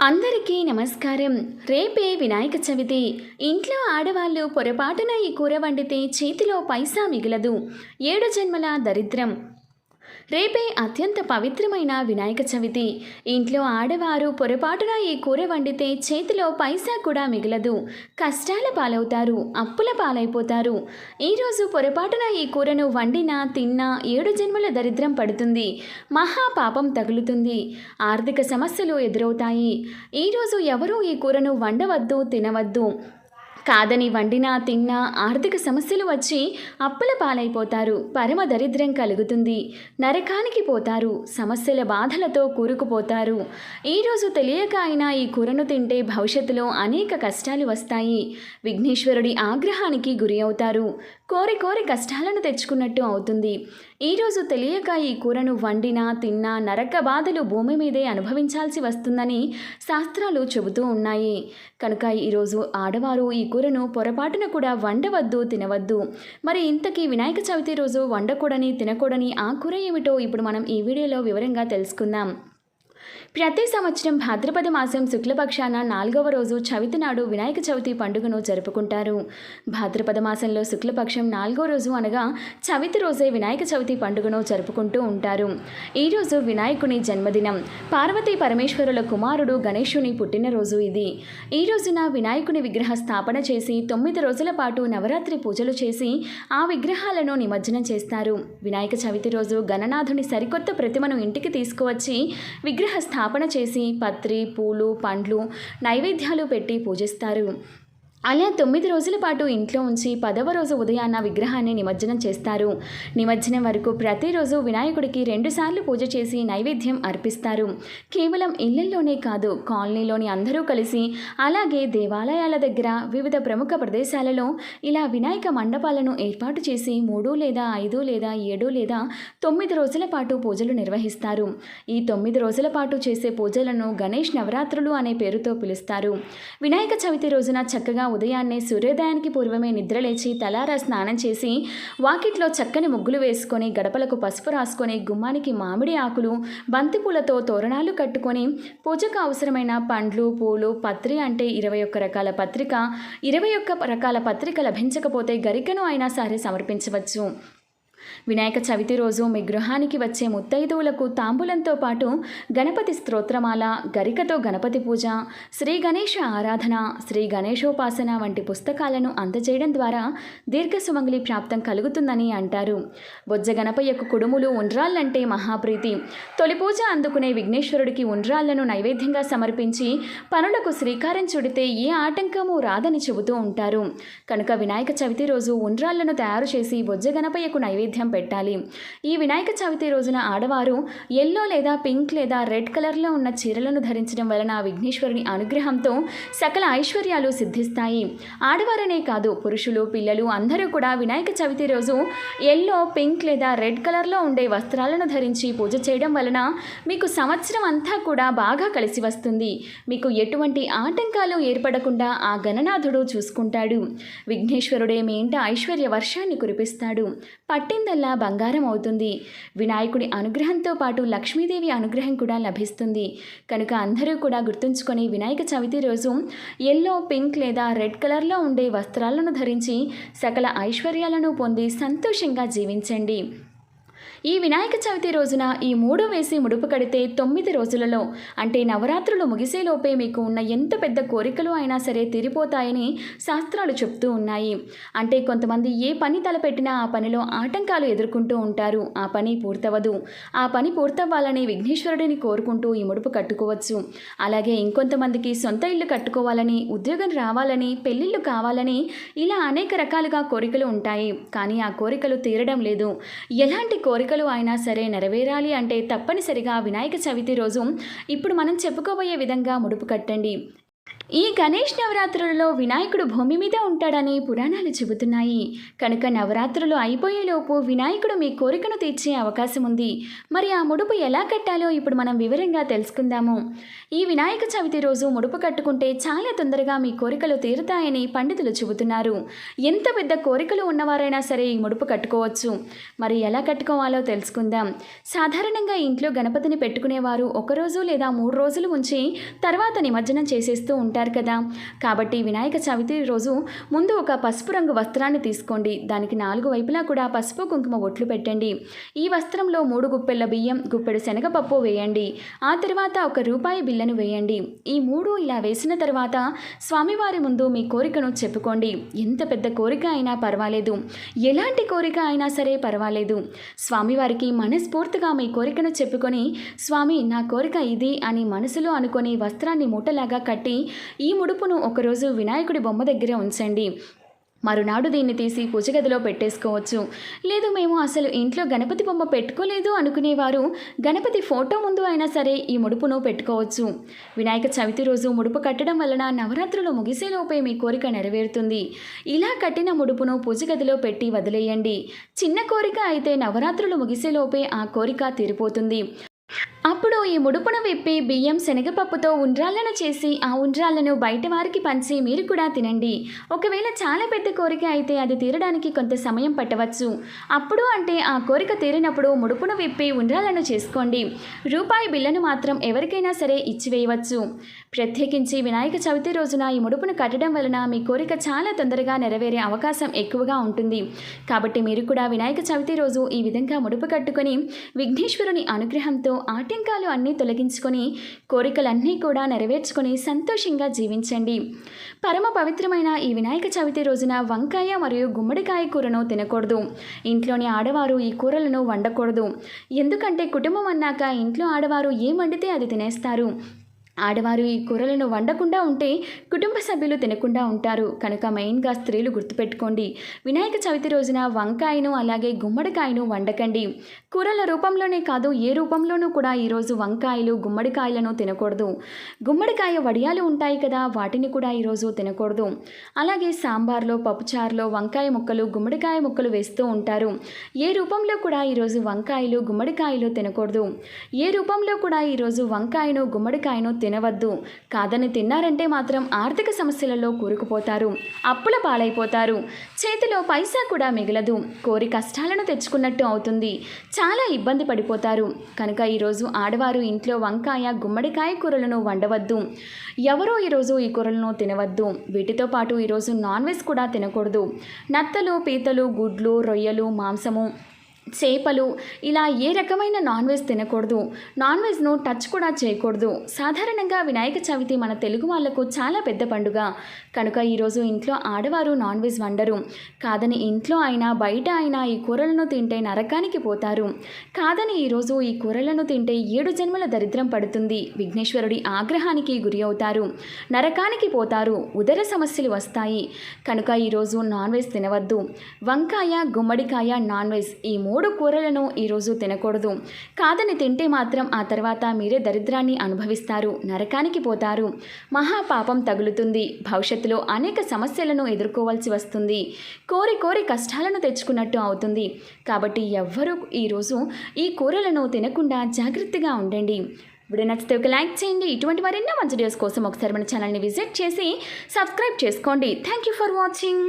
అందరికీ నమస్కారం. రేపే వినాయక చవితి. ఇంట్లో ఆడవాళ్ళు పొరపాటున ఈ కూర వండితే చేతిలో పైసా మిగలదు. ఏడు జన్మల దరిద్రం. రేపే అత్యంత పవిత్రమైన వినాయక చవితి. ఇంట్లో ఆడవారు పొరపాటున ఈ కూర వండితే చేతిలో పైసా కూడా మిగలదు. కష్టాల పాలవుతారు అప్పుల పాలైపోతారు. ఈరోజు పొరపాటున ఈ కూరను వండినా తిన్నా ఏడు జన్మల దరిద్రం పడుతుంది. మహా పాపం తగులుతుంది. ఆర్థిక సమస్యలు ఎదురవుతాయి. ఈరోజు ఎవరూ ఈ కూరను వండవద్దు తినవద్దు. కాదని వండినా తిన్నా ఆర్థిక సమస్యలు వచ్చి అప్పుల పాలైపోతారు. పరమ దరిద్రం కలుగుతుంది. నరకానికి పోతారు. సమస్యల బాధలతో కూరుకుపోతారు. ఈరోజు తెలియక అయినా ఈ కూరను తింటే భవిష్యత్తులో అనేక కష్టాలు వస్తాయి. విఘ్నేశ్వరుడి ఆగ్రహానికి గురి అవుతారు. కోరి కోరి కష్టాలను తెచ్చుకున్నట్టు అవుతుంది. ఈరోజు తెలియక ఈ కూరను వండినా తిన్నా నరక బాధలు భూమి మీదే అనుభవించాల్సి వస్తుందని శాస్త్రాలు చెబుతూ ఉన్నాయి. కనుక ఈరోజు ఆడవారు ఈ కూరను పొరపాటున కూడా వండవద్దు తినవద్దు. మరి ఇంతకీ వినాయక చవితి రోజు వండకూడని తినకూడని ఆ కూర ఏమిటో ఇప్పుడు మనం ఈ వీడియోలో వివరంగా తెలుసుకుందాం. ప్రతి సంవత్సరం భాద్రపద మాసం శుక్లపక్షాన నాలుగవ రోజు చవితి నాడు వినాయక చవితి పండుగను జరుపుకుంటారు. భాద్రపద మాసంలో శుక్లపక్షం నాలుగో రోజు అనగా చవితి రోజే వినాయక చవితి పండుగను జరుపుకుంటూ ఉంటారు. ఈరోజు వినాయకుని జన్మదినం. పార్వతీ పరమేశ్వరుల కుమారుడు గణేశుని పుట్టినరోజు ఇది. ఈ రోజున వినాయకుని విగ్రహ స్థాపన చేసి తొమ్మిది రోజుల పాటు నవరాత్రి పూజలు చేసి ఆ విగ్రహాలను నిమజ్జనం చేస్తారు. వినాయక చవితి రోజు గణనాథుని సరికొత్త ప్రతిమను ఇంటికి తీసుకువచ్చి విగ్రహ స్థాపన చేసి పత్రి పూలు పండ్లు నైవేద్యాలు పెట్టి పూజిస్తారు. అలా తొమ్మిది రోజుల పాటు ఇంట్లో ఉంచి పదవ రోజు ఉదయాన్న విగ్రహాన్ని నిమజ్జనం చేస్తారు. నిమజ్జనం వరకు ప్రతిరోజు వినాయకుడికి రెండుసార్లు పూజ చేసి నైవేద్యం అర్పిస్తారు. కేవలం ఇళ్ళల్లోనే కాదు కాలనీలోని అందరూ కలిసి అలాగే దేవాలయాల దగ్గర వివిధ ప్రముఖ ప్రదేశాలలో ఇలా వినాయక మండపాలను ఏర్పాటు చేసి మూడు లేదా ఐదు లేదా ఏడు లేదా తొమ్మిది రోజుల పాటు పూజలు నిర్వహిస్తారు. ఈ తొమ్మిది రోజుల పాటు చేసే పూజలను గణేష్ నవరాత్రులు అనే పేరుతో పిలుస్తారు. వినాయక చవితి రోజున చక్కగా ఉదయాన్నే సూర్యోదయానికి పూర్వమే నిద్రలేచి తలారా స్నానం చేసి వాకిట్లో చక్కని ముగ్గులు వేసుకొని గడపలకు పసుపు రాసుకొని గుమ్మానికి మామిడి ఆకులు బంతిపూలతో తోరణాలు కట్టుకొని పూజకు అవసరమైన పండ్లు పూలు పత్రి అంటే ఇరవై ఒక్క రకాల పత్రిక ఇరవై ఒక్క రకాల పత్రిక లభించకపోతే గరికను అయినా సరే సమర్పించవచ్చు. వినాయక చవితి రోజు మీ గృహానికి వచ్చే ముత్తైదువులకు తాంబూలంతో పాటు గణపతి స్తోత్రమాల గరికతో గణపతి పూజ శ్రీ గణేష ఆరాధన శ్రీ గణేశోపాసన వంటి పుస్తకాలను అందజేయడం ద్వారా దీర్ఘ సుమంగళి ప్రాప్తం కలుగుతుందని అంటారు. బొజ్జ గణపయ్యకు కుడుములు ఉండ్రాళ్ళంటే మహాప్రీతి. తొలి పూజ అందుకునే విఘ్నేశ్వరుడికి ఉండ్రాళ్ళను నైవేద్యంగా సమర్పించి పనులకు శ్రీకారం చుడితే ఏ ఆటంకము రాదని చెబుతూ ఉంటారు. కనుక వినాయక చవితి రోజు ఉండ్రాళ్ళను తయారు చేసి బొజ్జ గణపయ్యకు నైవేద్యం పెట్టాలి. ఈ వినాయక చవితి రోజున ఆడవారు ఎల్లో లేదా పింక్ లేదా రెడ్ కలర్లో ఉన్న చీరలను ధరించడం వలన విఘ్నేశ్వరుని అనుగ్రహంతో సకల ఐశ్వర్యాలు సిద్ధిస్తాయి. ఆడవారనే కాదు పురుషులు పిల్లలు అందరూ కూడా వినాయక చవితి రోజు ఎల్లో పింక్ లేదా రెడ్ కలర్లో ఉండే వస్త్రాలను ధరించి పూజ చేయడం వలన మీకు సంవత్సరం అంతా కూడా బాగా కలిసి వస్తుంది. మీకు ఎటువంటి ఆటంకాలు ఏర్పడకుండా ఆ గణనాథుడు చూసుకుంటాడు. విఘ్నేశ్వరుడే మీ ఇంట ఐశ్వర్య వర్షాన్ని కురిపిస్తాడు. పట్టిందల్లా బంగారం అవుతుంది. వినాయకుడి అనుగ్రహంతో పాటు లక్ష్మీదేవి అనుగ్రహం కూడా లభిస్తుంది. కనుక అందరూ కూడా గుర్తుంచుకొని వినాయక చవితి రోజు ఎల్లో పింక్ లేదా రెడ్ కలర్లో ఉండే వస్త్రాలను ధరించి సకల ఐశ్వర్యాలను పొంది సంతోషంగా జీవించండి. ఈ వినాయక చవితి రోజున ఈ మూడు వేసి ముడుపు కడితే తొమ్మిది రోజులలో. అంటే నవరాత్రులు ముగిసేలోపే మీకు ఉన్న ఎంత పెద్ద కోరికలు అయినా సరే తీరిపోతాయని శాస్త్రాలు చెప్తూ ఉన్నాయి. అంటే కొంతమంది ఏ పని తలపెట్టినా ఆ పనిలో ఆటంకాలు ఎదుర్కొంటూ ఉంటారు. ఆ పని పూర్తవదు ఆ పని పూర్తవ్వాలని విఘ్నేశ్వరుడిని కోరుకుంటూ ఈ ముడుపు కట్టుకోవచ్చు. అలాగే ఇంకొంతమందికి సొంత ఇల్లు కట్టుకోవాలని ఉద్యోగం రావాలని పెళ్ళిళ్ళు కావాలని ఇలా అనేక రకాలుగా కోరికలు ఉంటాయి. కానీ ఆ కోరికలు తీరడం లేదు. ఎలాంటి కోరిక కోరికలు అయినా సరే నెరవేరాలి అంటే తప్పనిసరిగా వినాయక చవితి రోజు ఇప్పుడు మనం చెప్పుకోబోయే విధంగా ముడుపు కట్టండి. ఈ గణేష్ నవరాత్రులలో వినాయకుడు భూమి మీద ఉంటాడని పురాణాలు చెబుతున్నాయి. కనుక నవరాత్రులు అయిపోయేలోపు వినాయకుడు మీ కోరికను తీర్చే అవకాశం ఉంది. మరి ఆ ముడుపు ఎలా కట్టాలో ఇప్పుడు మనం వివరంగా తెలుసుకుందాము. ఈ వినాయక చవితి రోజు ముడుపు కట్టుకుంటే చాలా తొందరగా మీ కోరికలు తీరుతాయని పండితులు చెబుతున్నారు. ఎంత పెద్ద కోరికలు ఉన్నవారైనా సరే ఈ ముడుపు కట్టుకోవచ్చు. మరి ఎలా కట్టుకోవాలో తెలుసుకుందాం. సాధారణంగా ఇంట్లో గణపతిని పెట్టుకునేవారు ఒకరోజు లేదా మూడు రోజులు ఉంచి తర్వాత నిమజ్జనం చేసేస్తూ ఉంటారు. కదా. కాబట్టి వినాయక చవితి రోజు ముందు ఒక పసుపు రంగు వస్త్రాన్ని తీసుకోండి. దానికి నాలుగు వైపులా కూడా పసుపు కుంకుమ ఒట్లు పెట్టండి. ఈ వస్త్రంలో మూడు గుప్పెళ్ళ బియ్యం గుప్పెడు శనగపప్పు వేయండి. ఆ తర్వాత ఒక రూపాయి బిల్లను వేయండి. ఈ మూడు ఇలా వేసిన తర్వాత స్వామివారి ముందు మీ కోరికను చెప్పుకోండి. ఎంత పెద్ద కోరిక అయినా పర్వాలేదు. ఎలాంటి కోరిక అయినా సరే పర్వాలేదు. స్వామివారికి మనస్ఫూర్తిగా మీ కోరికను చెప్పుకొని స్వామి నా కోరిక ఇది అని మనసులో అనుకొని వస్త్రాన్ని మూటలాగా కట్టి ఈ ముడుపును ఒకరోజు వినాయకుడి బొమ్మ దగ్గర ఉంచండి. మరునాడు దీన్ని తీసి పూజ గదిలో పెట్టేసుకోవచ్చు. లేదు మేము అసలు ఇంట్లో గణపతి బొమ్మ పెట్టుకోలేదు అనుకునేవారు. గణపతి ఫోటో ముందు అయినా సరే ఈ ముడుపును పెట్టుకోవచ్చు. వినాయక చవితి రోజు ముడుపు కట్టడం వలన నవరాత్రులు ముగిసేలోపే మీ కోరిక నెరవేరుతుంది. ఇలా కట్టిన ముడుపును పూజ గదిలో పెట్టి వదిలేయండి. చిన్న కోరిక అయితే నవరాత్రులు ముగిసేలోపే ఆ కోరిక తీరిపోతుంది. అప్పుడు ఈ ముడుపును విప్పి బియ్యం శనగపప్పుతో ఉండ్రాళ్ళను చేసి ఆ ఉండ్రాళ్ళను బయట వారికి పంచి మీరు కూడా తినండి. ఒకవేళ చాలా పెద్ద కోరిక అయితే అది తీరడానికి కొంత సమయం పట్టవచ్చు. అప్పుడు అంటే ఆ కోరిక తీరినప్పుడు ముడుపును విప్పి ఉండ్రాళ్ళను చేసుకోండి. రూపాయి బిల్లను మాత్రం ఎవరికైనా సరే ఇచ్చివేయవచ్చు. ప్రత్యేకించి వినాయక చవితి రోజున ఈ ముడుపును కట్టడం వలన మీ కోరిక చాలా తొందరగా నెరవేరే అవకాశం ఎక్కువగా ఉంటుంది. కాబట్టి మీరు కూడా వినాయక చవితి రోజు ఈ విధంగా ముడుపు కట్టుకొని విఘ్నేశ్వరుని అనుగ్రహంతో ఆటంకాలు అన్నీ తొలగించుకొని కోరికలన్నీ కూడా నెరవేర్చుకొని సంతోషంగా జీవించండి. పరమ పవిత్రమైన ఈ వినాయక చవితి రోజున వంకాయ మరియు గుమ్మడికాయ కూరను తినకూడదు. ఇంట్లోని ఆడవారు ఈ కూరలను వండకూడదు. ఎందుకంటే కుటుంబం అన్నాక ఇంట్లో ఆడవారు ఏం వండితే అది తినేస్తారు. ఆడవారు ఈ కూరలను వండకుండా ఉంటే కుటుంబ సభ్యులు తినకుండా ఉంటారు. కనుక మెయిన్గా స్త్రీలు గుర్తుపెట్టుకోండి. వినాయక చవితి రోజున వంకాయను అలాగే గుమ్మడికాయను వండకండి. కూరల రూపంలోనే కాదు ఏ రూపంలోనూ కూడా ఈరోజు వంకాయలు గుమ్మడికాయలను తినకూడదు. గుమ్మడికాయ వడియాలు ఉంటాయి కదా వాటిని కూడా ఈరోజు తినకూడదు. అలాగే సాంబార్లో పప్పుచారులో వంకాయ ముక్కలు గుమ్మడికాయ ముక్కలు వేస్తూ ఉంటారు. ఏ రూపంలో కూడా ఈరోజు వంకాయలు గుమ్మడికాయలు తినకూడదు. ఏ రూపంలో కూడా ఈరోజు వంకాయను గుమ్మడికాయను తినవద్దు. కాదని తిన్నారంటే మాత్రం ఆర్థిక సమస్యలలో కూరుకుపోతారు. అప్పుల పాలైపోతారు. చేతిలో పైసా కూడా మిగలదు. కోరి కష్టాలను తెచ్చుకున్నట్టు అవుతుంది. చాలా ఇబ్బంది పడిపోతారు. కనుక ఈరోజు ఆడవారు ఇంట్లో వంకాయ గుమ్మడికాయ కూరలను వండవద్దు. ఎవరో ఈరోజు ఈ కూరలను తినవద్దు. వీటితో పాటు ఈరోజు నాన్ వెజ్ కూడా తినకూడదు. నత్తలు పీతలు గుడ్లు రొయ్యలు మాంసము చేపలు ఇలా ఏ రకమైన నాన్ వెజ్ తినకూడదు. నాన్ వెజ్ను టచ్ కూడా చేయకూడదు. సాధారణంగా వినాయక చవితి మన తెలుగు వాళ్ళకు చాలా పెద్ద పండుగ. కనుక ఈరోజు ఇంట్లో ఆడవారు నాన్ వెజ్ వండరు. కాదని ఇంట్లో అయినా బయట అయినా ఈ కూరలను తింటే నరకానికి పోతారు. కాదని ఈరోజు ఈ కూరలను తింటే ఏడు జన్మల దరిద్రం పడుతుంది. విఘ్నేశ్వరుడి ఆగ్రహానికి గురి అవుతారు. నరకానికి పోతారు. ఉదర సమస్యలు వస్తాయి. కనుక ఈరోజు నాన్ వెజ్ తినవద్దు. వంకాయ గుమ్మడికాయ నాన్ వెజ్ ఈ మూడు కూరలను ఈరోజు తినకూడదు. కాదని తింటే మాత్రం ఆ తర్వాత మీరే దరిద్రాన్ని అనుభవిస్తారు నరకానికి పోతారు. మహాపాపం తగులుతుంది. భవిష్యత్తులో అనేక సమస్యలను ఎదుర్కోవాల్సి వస్తుంది. కోరి కోరి కష్టాలను తెచ్చుకున్నట్టు అవుతుంది. కాబట్టి ఎవ్వరూ ఈరోజు ఈ కూరలను తినకుండా జాగ్రత్తగా ఉండండి. వీడియో నచ్చితే ఒక లైక్ చేయండి. ఇటువంటి మరెన్నో మంచి వీడియోస్ కోసం ఒకసారి మన ఛానల్ని విజిట్ చేసి సబ్స్క్రైబ్ చేసుకోండి. Thank you for watching